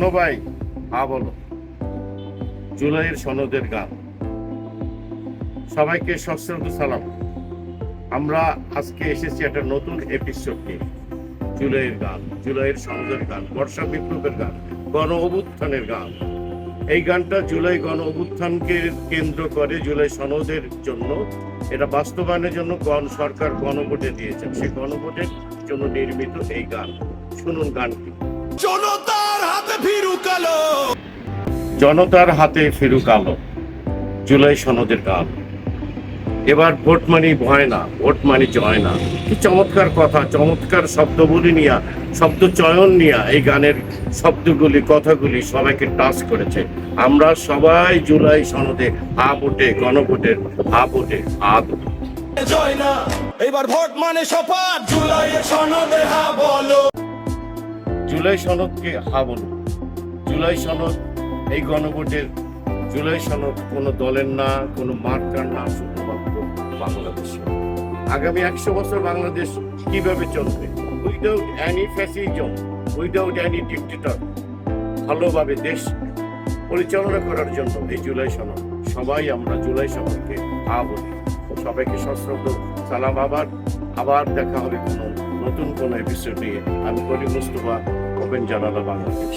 সবাই হা বলো। জুলাইয়ের সনদের গান। সবাইকে সশ্রদ্ধ সালাম। আমরা আজকে এসেছি একটা নতুন এপিসোড নিয়ে। জুলাইয়ের গান, জুলাইয়ের সনদের গান, বর্ষা বিপ্লবের গান, গণ অভ্যুত্থানের গান। এই গানটা জুলাই গণ অভ্যুত্থানকে কেন্দ্র করে জুলাই সনদের জন্য, এটা বাস্তবায়নের জন্য গণ সরকার গণভোটে দিয়েছেন সেই গণভোটের জন্য নির্মিত এই গান। শুনুন গানটি। আলো জনতার হাতে ফিরুক আলো জুলাই সনদের গান এবার ভোট মানি ভয় না ভোট মানি জয় না। কি চমৎকার কথা চমৎকার শব্দগুলি নিয়া শব্দ চয়ন নিয়া এই গানের শব্দগুলি কথাগুলি সবাইকে টাচ করেছে। আমরা সবাই জুলাই সনদে হা ভোটে গণভোটের হা ভোটে হা। জয় না এবার ভোট মানে শপথ জুলাইয়ে সনদে হা বলো। জুলাই সনদকে হা বলুন। জুলাই সনদ এই গণভোটের জুলাই সনদ কোনো দলের না, কোনো মার্কার না, শুধুমাত্র বাংলাদেশ আগামী একশো বছর বাংলাদেশ কীভাবে চলবে? Without any fascism without any dictator ভালোভাবে দেশ পরিচালনা করার জন্য এই জুলাই সনদ। সবাই আমরা জুলাই সনদকে হা বলি। সবাইকে সশ্রদ্ধ। সালাম আবার আবার দেখা হবে কোনো নতুন কোনো এপিসোড নিয়ে। আমি করিম মুস্তফা ওপেন জানালা বাংলাদেশ।